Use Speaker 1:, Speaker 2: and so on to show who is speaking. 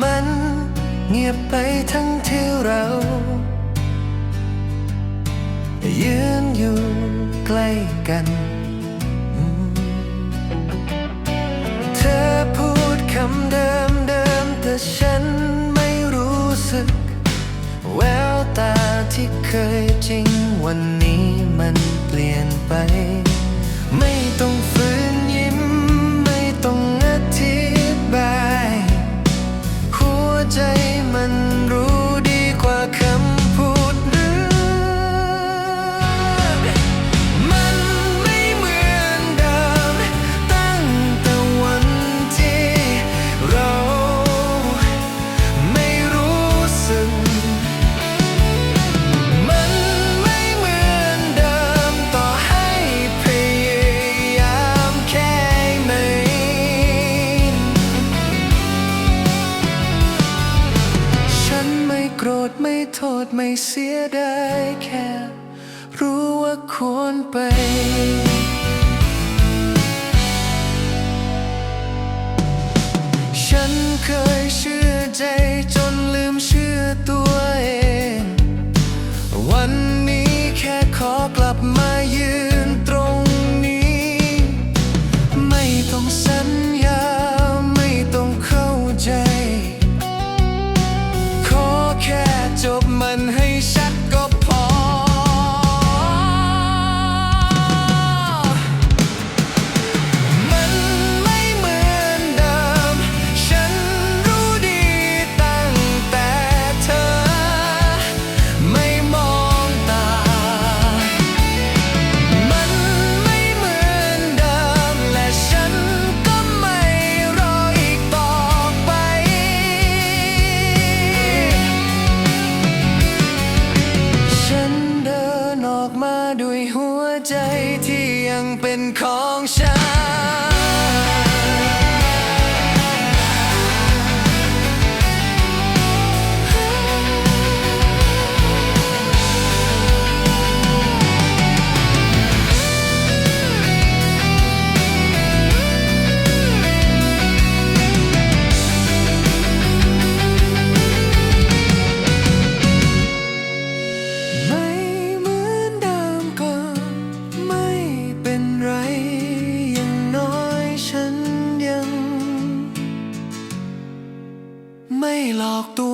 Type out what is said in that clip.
Speaker 1: มันเงียบไปทั้งที่เรา ยืนอยู่ใกล้กัน เธอพูดคำเดิมเดิมๆแต่ฉันไม่รู้สึก แววตาที่เคยจริงวันนี้มันเปลี่ยนไป หั ไม่โกรธไม่โทษไม่เสียดายแค่ รู้ว่าควรไปฉันเคยเชื่อใจจ ข ด้วยหัวใจที่ยังเป็นของฉัน ไม่หลอกตัว